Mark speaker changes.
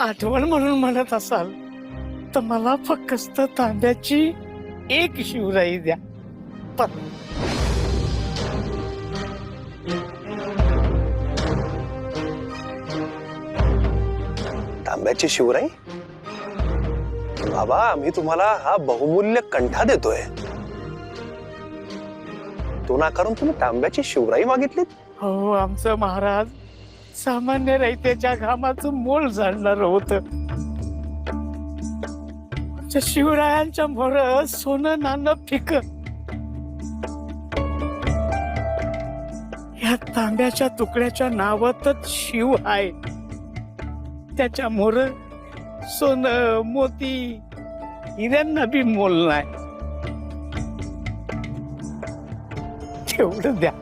Speaker 1: आठवण म्हणून म्हणत असाल तर मला फक्त तांब्याची एक शिवराई द्या. पण
Speaker 2: तांब्याची शिवराई? बाबा मी तुम्हाला हा बहुमूल्य कंठा देतोय. तो नाकारून तुम्ही तांब्याची शिवराई मागितलीत?
Speaker 1: हो आमचं महाराज. सामान्य रयतेच्या घामाचं मोल जाणणार होत. शिवरायांच्या मोर सोनं नाणं फिक. या तांब्याच्या तुकड्याच्या नावातच शिव आहे त्याच्या मोर सोनं मोती हिऱ्यांना बी मोल नाही. तेवढं द्या.